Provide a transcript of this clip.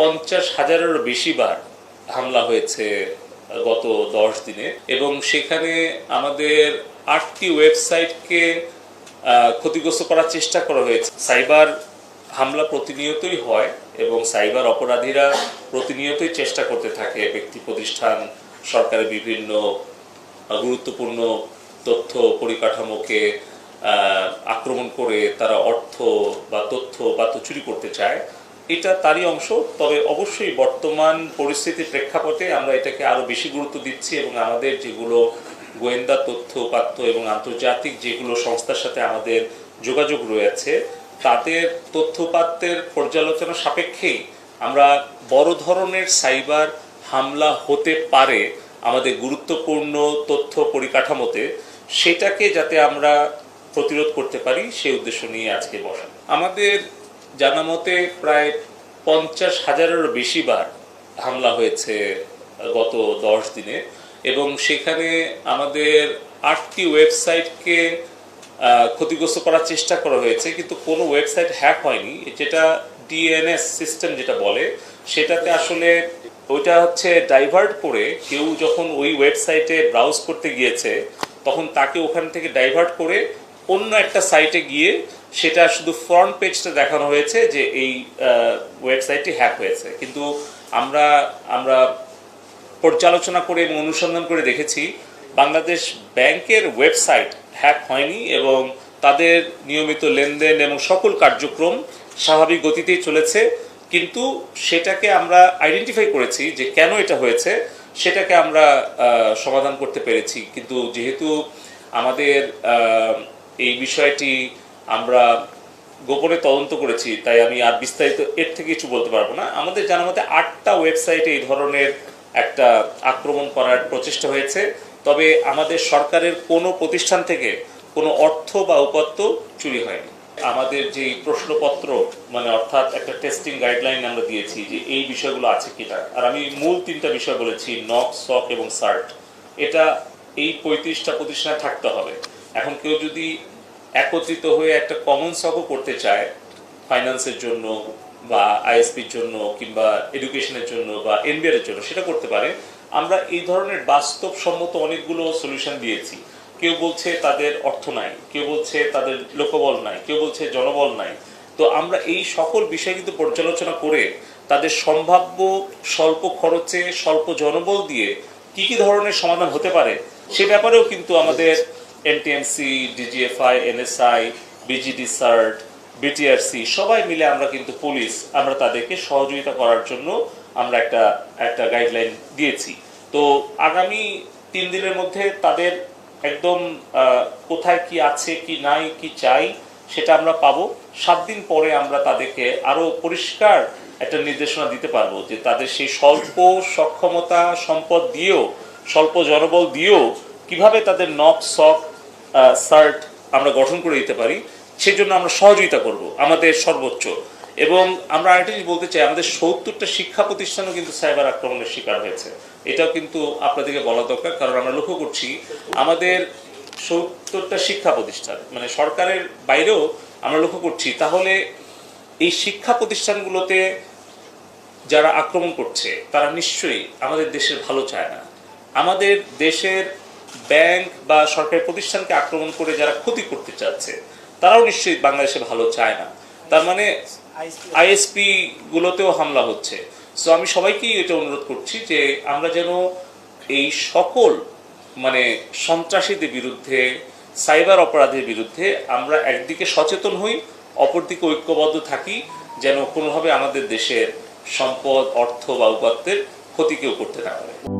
পঞ্চাশ হাজারেরও বেশি বার হামলা হয়েছে গত দশ দিনে। এবং সেখানে আমাদের আটটি ওয়েবসাইটকে ক্ষতিগ্রস্ত করার চেষ্টা করা হয়েছে। সাইবার হামলা প্রতিনিয়তই হয় এবং সাইবার অপরাধীরা প্রতিনিয়তই চেষ্টা করতে থাকে ব্যক্তি প্রতিষ্ঠান, সরকারের বিভিন্ন গুরুত্বপূর্ণ তথ্য পরিকাঠামোকে আক্রমণ করে তারা অর্থ বা তথ্য বা তো চুরি করতে চায়। এটা তারই অংশ, তবে অবশ্যই বর্তমান পরিস্থিতির প্রেক্ষাপটে আমরা এটাকে আরও বেশি গুরুত্ব দিচ্ছি এবং আমাদের যেগুলো গোয়েন্দা তথ্য, উপাত্ত এবং আন্তর্জাতিক যেগুলো সংস্থার সাথে আমাদের যোগাযোগ রয়েছে, তাদের তথ্যপাত্রের পর্যালোচনা সাপেক্ষেই আমরা বড় ধরনের সাইবার হামলা হতে পারে আমাদের গুরুত্বপূর্ণ তথ্য পরিকাঠামোতে, সেটাকে যাতে আমরা প্রতিরোধ করতে পারি, সেই উদ্দেশ্য নিয়ে আজকে বসা। আমাদের জানা মতে প্রায় পঞ্চাশ হাজারেরও বেশি বার হামলা হয়েছে গত দশ দিনে। এবং সেখানে আমাদের আটটি ওয়েবসাইটকে ক্ষতিগ্রস্ত করার চেষ্টা করা হয়েছে, কিন্তু কোনো ওয়েবসাইট হ্যাক হয়নি। যেটা ডিএনএস সিস্টেম যেটা বলে, সেটাতে আসলে ওইটা হচ্ছে ডাইভার্ট করে কেউ যখন ওই ওয়েবসাইটে ব্রাউজ করতে গিয়েছে, তখন তাকে ওখান থেকে ডাইভার্ট করে অন্য একটা সাইটে গিয়ে সেটা শুধু ফ্রন্ট পেজটা দেখানো হয়েছে যে এই ওয়েবসাইটটি হ্যাক হয়েছে। কিন্তু আমরা আমরা পর্যালোচনা করে এবং অনুসন্ধান করে দেখেছি, বাংলাদেশ ব্যাংকের ওয়েবসাইট হ্যাক হয়নি এবং তাদের নিয়মিত লেনদেন এবং সকল কার্যক্রম স্বাভাবিক গতিতেই চলেছে। কিন্তু সেটাকে আমরা আইডেন্টিফাই করেছি যে কেন এটা হয়েছে, সেটাকে আমরা সমাধান করতে পেরেছি। কিন্তু যেহেতু আমাদের এই বিষয়টি আমরা গোপনে তদন্ত করেছি, তাই আমি আর বিস্তারিত এর থেকে কিছু বলতে পারব না। আমাদের জানা মতে আটটা ওয়েবসাইটে এই ধরনের একটা আক্রমণ করার প্রচেষ্টা হয়েছে। তবে আমাদের সরকারের কোনো প্রতিষ্ঠান থেকে কোনো অর্থ বা উপাত্ত চুরি হয়নি। আমাদের যে প্রশ্নপত্র মানে অর্থাৎ একটা টেস্টিং গাইডলাইন আমরা দিয়েছি যে এই বিষয়গুলো আছে কিনা। আর আমি মূল তিনটা বিষয় বলেছি নক সক এবং সার্ট এটা এই পঁয়ত্রিশটা প্রতিষ্ঠানে থাকতে হবে। এখন কেউ যদি একত্রিত হয়ে একটা কমন সকও করতে চায় ফাইন্যান্সের জন্য বা আইএসপির জন্য কিংবা এডুকেশনের জন্য বা এনবিআর এর জন্য সেটা করতে পারে। আমরা এই ধরনের বাস্তবসম্মত অনেকগুলো সলিউশন দিয়েছি। কেউ বলছে তাদের অর্থ নাই, কেউ বলছে তাদের লোকবল নাই, কেউ বলছে জনবল নাই। তো আমরা এই সকল বিষয় কিন্তু পর্যালোচনা করে তাদের সম্ভাব্য স্বল্প খরচে, স্বল্প জনবল দিয়ে কি কি ধরনের সমাধান হতে পারে সে ব্যাপারেও কিন্তু আমাদের NTMC DGFI NSI BGD CERT BTRC সবাই মিলে আমরা কিন্তু পুলিশ, আমরা তাদেরকে সহযোগিতা করার জন্য আমরা একটা একটা গাইডলাইন দিয়েছি। তো আগামী তিন দিনের মধ্যে তাদের একদম কোথায় কি আছে, কি নাই, কি চাই, সেটা আমরা পাবো। সাত দিন পরে আমরা তাদেরকে আরও পরিষ্কার একটা নির্দেশনা দিতে পারব যে তাদের সেই স্বল্প সক্ষমতা, সম্পদ দিয়েও, স্বল্প জনবল দিয়েও কীভাবে তাদের নক সক সার্ট আমরা গঠন করে দিতে পারি, সেজন্য আমরা সহযোগিতা করব, আমাদের সর্বোচ্চ। এবং আমরা আরেকটা জিনিস বলতে চাই, আমাদের সত্তরটা শিক্ষা প্রতিষ্ঠানও কিন্তু সাইবার আক্রমণের শিকার হয়েছে। এটাও কিন্তু আপনাদেরকে বলা দরকার, কারণ আমরা লক্ষ্য করছি আমাদের সত্তরটা শিক্ষা প্রতিষ্ঠান মানে সরকারের বাইরেও আমরা লক্ষ্য করছি, তাহলে এই শিক্ষা প্রতিষ্ঠানগুলোতে যারা আক্রমণ করছে, তারা নিশ্চয়ই আমাদের দেশের ভালো চায় না। আমাদের দেশের ব্যাংক বা সরকারি প্রতিষ্ঠানকে আক্রমণ করে যারা ক্ষতি করতে চাচ্ছে, তারাও নিশ্চয়ই বাংলাদেশে ভালো চায় না। তার মানে আইএসপি গুলোতেও হামলা হচ্ছে। সো আমি সবাইকেই এটা অনুরোধ করছি যে আমরা যেন এই সকল মানে সন্ত্রাসীদের বিরুদ্ধে, সাইবার অপরাধের বিরুদ্ধে আমরা একদিকে সচেতন হই, অপরদিকে ঐক্যবদ্ধ থাকি, যেন কোনোভাবে আমাদের দেশের সম্পদ, অর্থ বা উপাত্তের ক্ষতি কেউ করতে না পারে।